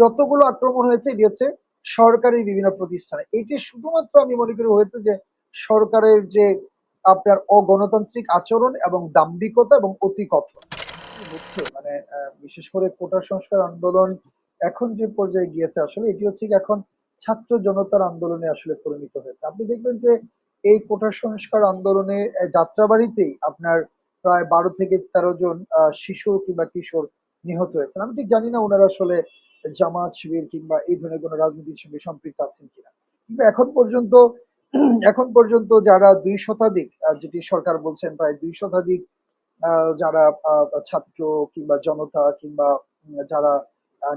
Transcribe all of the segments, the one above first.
যতগুলো আক্রমণ হয়েছে, এটি হচ্ছে সরকারি বিভিন্ন প্রতিষ্ঠানে। এটি শুধুমাত্র আমি মনে করি হয়েছে যে সরকারের যে আপনার অগণতান্ত্রিক আচরণ এবং দাম্ভিকতা এবং অতি কথন হচ্ছে মানে বিশেষ করে কোটা সংস্কার আন্দোলন এখন যে পর্যায়ে গিয়েছে, আসলে এটি হচ্ছে এখন ছাত্র জনতার আন্দোলনে আসলে পরিণত হয়েছে। আপনি দেখবেন যে এই কোটা সংস্কার আন্দোলনে যাত্রাবাড়িতেই আপনার প্রায় বারো থেকে তেরো জন শিশু কিংবা কিশোর নিহত হয়েছেন। আমি ঠিক জানি না ওনারা আসলে জামাত শিবির কিংবা এই ধরনের কোনো রাজনীতির সঙ্গে সম্পৃক্ত আছেন কিনা। কিন্তু এখন পর্যন্ত এখন পর্যন্ত যারা দুই শতাধিক যেটি সরকার বলছেন প্রায় দুই শতাধিক যারা ছাত্র কিংবা জনতা কিংবা যারা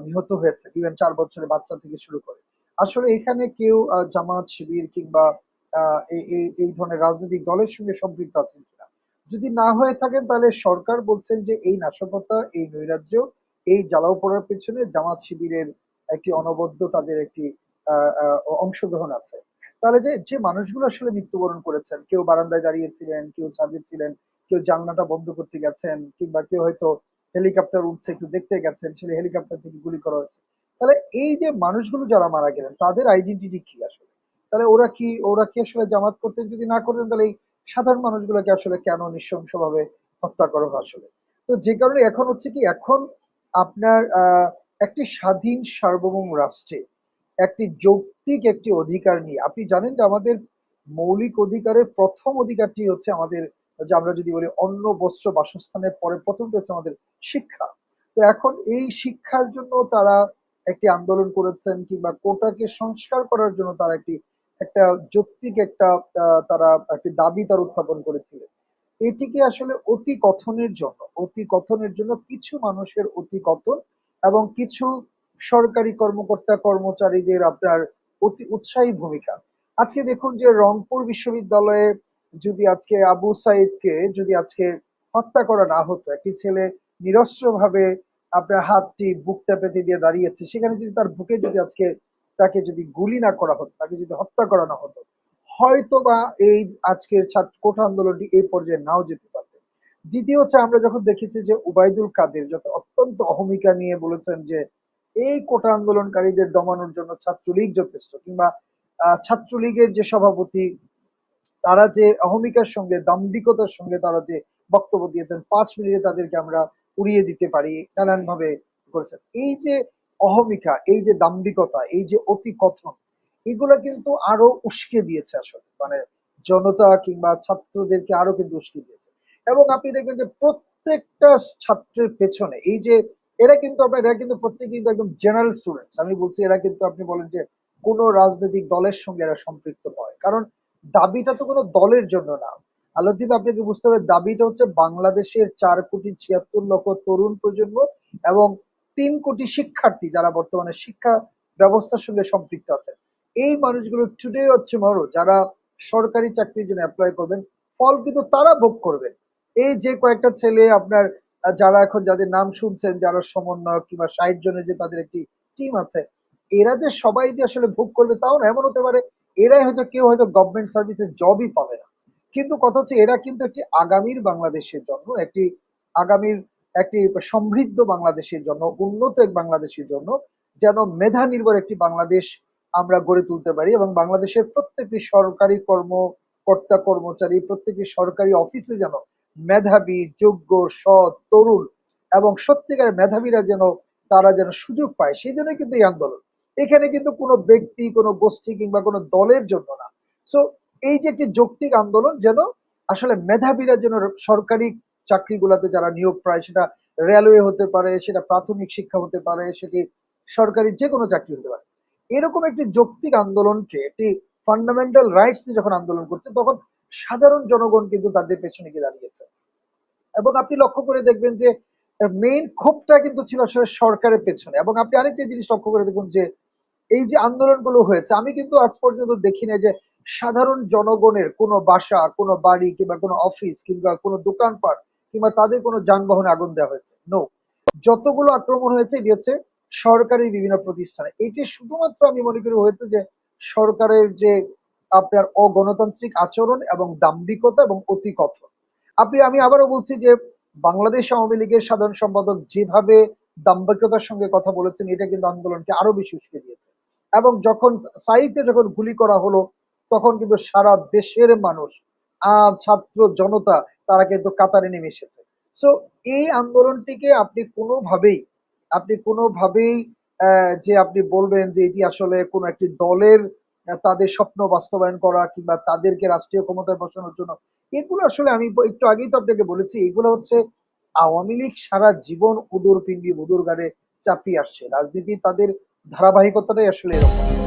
নিহত হয়েছে ইভেন চার বছরের বাচ্চা থেকে শুরু করে। আসলে এখানে কেউ জামাত শিবির কিংবা এই ধরনের রাজনৈতিক দলের সঙ্গে সম্পৃক্ত আছেন কিনা। যদি না হয়ে থাকেন, তাহলে সরকার বলছেন যে এই নাশকতা, এই নৈরাজ্য এই জ্বালাও পড়ার পেছনে জামাত শিবিরের একটি অনবদ্য তাদের একটি অংশগ্রহণ আছে। তাহলে যে যে মানুষগুলো আসলে মৃত্যুবরণ করেছেন, কেউ বারান্দায় দাঁড়িয়েছিলেন, কেউ ছাদে ছিলেন, কেউ জানলাটা বন্ধ করতে গেছেন, কিংবা কেউ হয়তো হেলিকপ্টার উঠছে, একটু দেখতে গেছেন সেটা হেলিকপ্টার থেকে গুলি করা হয়েছে। তাহলে এই যে মানুষগুলো যারা মারা গেলেন, তাদের আইডেন্টিটি কি আসলে? তাহলে ওরা কি ওরা কি আসলে জামাত করতে যদি না করতেন তাহলে এই সাধারণ মানুষগুলোকে আসলে কেন নৃশংসভাবে হত্যা করা আসলে? তো যে কারণে এখন হচ্ছে কি, এখন আপনার একটি স্বাধীন সার্বভৌম রাষ্ট্রে একটি যৌক্তিক একটি অধিকার নিয়ে। আপনি জানেন যে আমাদের মৌলিক অধিকারের প্রথম অধিকারটি হচ্ছে আমাদের, যে আমরা যদি বলি অন্ন, বস্ত্র, বাসস্থানের পরে প্রথমটা হচ্ছে আমাদের শিক্ষা। তো এখন এই শিক্ষার জন্য তারা একটি আন্দোলন করেছেন কিংবা কোটাকে সংস্কার করার জন্য তারা একটি, একটা যৌক্তিক একটা তারা একটি দাবি তার উত্থাপন করেছিলেন। এটিকে আসলে অতি কথনের জন্য অতি কথনের জন্য কিছু মানুষের অতি কথন এবং কিছু সরকারি কর্মকর্তা, কর্মচারীদের আপনার অতি উৎসাহী ভূমিকা। আজকে দেখুন যে রংপুর বিশ্ববিদ্যালয়ে যদি আজকে আবু সাইদকে যদি আজকে হত্যা করা না হতো, একটি ছেলে নিরস্ত্রভাবে আপনার হাতটি বুকটা পেতে দিয়ে দাঁড়িয়েছে, সেখানে যদি তার বুকে যদি আজকে তাকে যদি গুলি না করা হতো, তাকে যদি হত্যা করা না হতো হয়তো বা এই আজকের ছাত্র কোটা আন্দোলনটি এই পর্যায়ে নাও যেতে পারবে। দ্বিতীয় হচ্ছে আমরা যখন দেখেছি যে উবাইদুল কাদের যত অত্যন্ত অহমিকা নিয়ে বলেছেন যে এই কোটা আন্দোলনকারীদের দমানোর জন্য ছাত্রলীগ যথেষ্ট কিংবা ছাত্রলীগের যে সভাপতি, তারা যে অহমিকার সঙ্গে, দাম্ভিকতার সঙ্গে তারা যে বক্তব্য দিয়েছেন, পাঁচ মিনিটে তাদেরকে আমরা উড়িয়ে দিতে পারি নানান ভাবে করেছেন। এই যে অহমিকা, এই যে দাম্ভিকতা, এই যে অতি কথন এগুলা কিন্তু আরও উস্কে দিয়েছে আসলে। মানে জনতা কিংবা ছাত্রদেরকে আরও কিন্তু উস্কে দিয়েছে। এবং আপনি দেখবেন যে প্রত্যেকটা ছাত্রের পেছনে এই যে এরা কিন্তু আপনার, এরা কিন্তু প্রত্যেকে কিন্তু একদম জেনারেল স্টুডেন্টস আমি বলছি এরা কিন্তু আপনি বলেন যে কোনো রাজনৈতিক দলের সঙ্গে এরা সম্পৃক্ত নয়। কারণ দাবিটা তো কোনো দলের জন্য না। আলোদ্দীপ আপনাকে বুঝতে হবে, দাবিটা হচ্ছে বাংলাদেশের চার কোটি ছিয়াত্তর লক্ষ তরুণ প্রজন্ম এবং তিন কোটি শিক্ষার্থী যারা বর্তমানে শিক্ষা ব্যবস্থার সঙ্গে সম্পৃক্ত আছে এই মানুষগুলো টুডে হচ্ছে মরো যারা সরকারি চাকরির জন্য অ্যাপ্লাই করবেন, ফল কিন্তু তারা ভোগ করবেন এই যে কয়েকটা ছেলে আপনার, যারা এখন যাদের নাম শুনছেন, যারা সমন্বয়ক কিংবা ষাট জনের যে তাদের একটি টিম আছে, এরা যে সবাই যে আসলে ভোগ করবে তাও না, এমন হতে পারে, এরাই হয়তো কেউ হয়তো গভর্নমেন্ট সার্ভিসে জবই পাবে না। কিন্তু কথা হচ্ছে এরা কিন্তু একটি আগামীর বাংলাদেশের জন্য, একটি আগামীর, একটি সমৃদ্ধ বাংলাদেশের জন্য, উন্নত এক বাংলাদেশের জন্য, যেন মেধা নির্ভর একটি বাংলাদেশ আমরা গড়ে তুলতে পারি এবং বাংলাদেশের প্রত্যেকটি সরকারি কর্মকর্তা কর্মচারী, প্রত্যেকটি সরকারি অফিসে যেন মেধাবী, যোগ্য, সৎ, তরুণ এবং সত্যিকারের মেধাবীরা যেন, তারা যেন সুযোগ পায়, সেই জন্য কিন্তু এই আন্দোলন। এখানে কিন্তু কোনো ব্যক্তি, কোনো গোষ্ঠী কিংবা কোনো দলের জন্য না। সো এই যে একটি যৌক্তিক আন্দোলন যেন আসলে মেধাবীরা যেন সরকারি চাকরিগুলোতে যারা নিয়োগ পায়, সেটা রেলওয়ে হতে পারে, সেটা প্রাথমিক শিক্ষা হতে পারে, সেটি সরকারি যে কোনো চাকরি হতে পারে এরকম একটি যৌক্তিক আন্দোলনকে, একটি ফান্ডামেন্টাল রাইটস যখন আন্দোলন করছে, তখন সাধারণ জনগণ কিন্তু তাদের পেছনে গিয়ে দাঁড়িয়েছে। এবং আপনি লক্ষ্য করে দেখবেন যে মেইন ক্ষোভটা কিন্তু ছিল আসলে সরকারের পেছনে। এবং আপনি আরেকটা জিনিস লক্ষ্য করে দেখুন যে, এই যে আন্দোলনগুলো হয়েছে, আমি কিন্তু আজ পর্যন্ত দেখি না যে, সাধারণ জনগণের কোনো বাসা, কোনো বাড়ি কিংবা কোনো অফিস কিংবা কোনো দোকানপাট কিংবা তাদের কোনো যানবাহনে আগুন দেওয়া হয়েছে। নো যতগুলো আক্রমণ হয়েছে, এটি হচ্ছে সরকারি বিভিন্ন প্রতিষ্ঠানে। এটি শুধুমাত্র আমি মনে করি হয়েছে যে সরকারের যে আপনার অগণতান্ত্রিক আচরণ এবং দাম্ভিকতা এবং অতি কথন আপনি, আমি আবারও বলছি যে বাংলাদেশ আওয়ামী লীগের সাধারণ সম্পাদক যেভাবে দাম্ভিকতার সঙ্গে কথা বলেছেন, এটা কিন্তু আন্দোলনকে আরও বেশি উস্কে দিয়েছে। এবং যখন সাইটে যখন গুলি করা হলো, তখন কিন্তু সারা দেশের মানুষ আহ ছাত্র, জনতা, তারা কিন্তু কাতারে নেমে এসেছে। সো এই আন্দোলনটিকে আপনি কোনোভাবেই আপনি কোনোভাবেই যে আপনি বলবেন যে এটি আসলে কোন একটি দলের তাদের স্বপ্ন বাস্তবায়ন করা কিংবা তাদেরকে রাষ্ট্রীয় ক্ষমতায় বসানোর জন্য, এগুলো আসলে আমি একটু আগেই তো আপনাকে বলেছি, এগুলো হচ্ছে আওয়ামী লীগ সারা জীবন উদুর পিণ্ডি উদুর গাড়ে চাপিয়ে আসছে। রাজনীতি তাদের ধারাবাহিকতাটাই আসলে এরকম।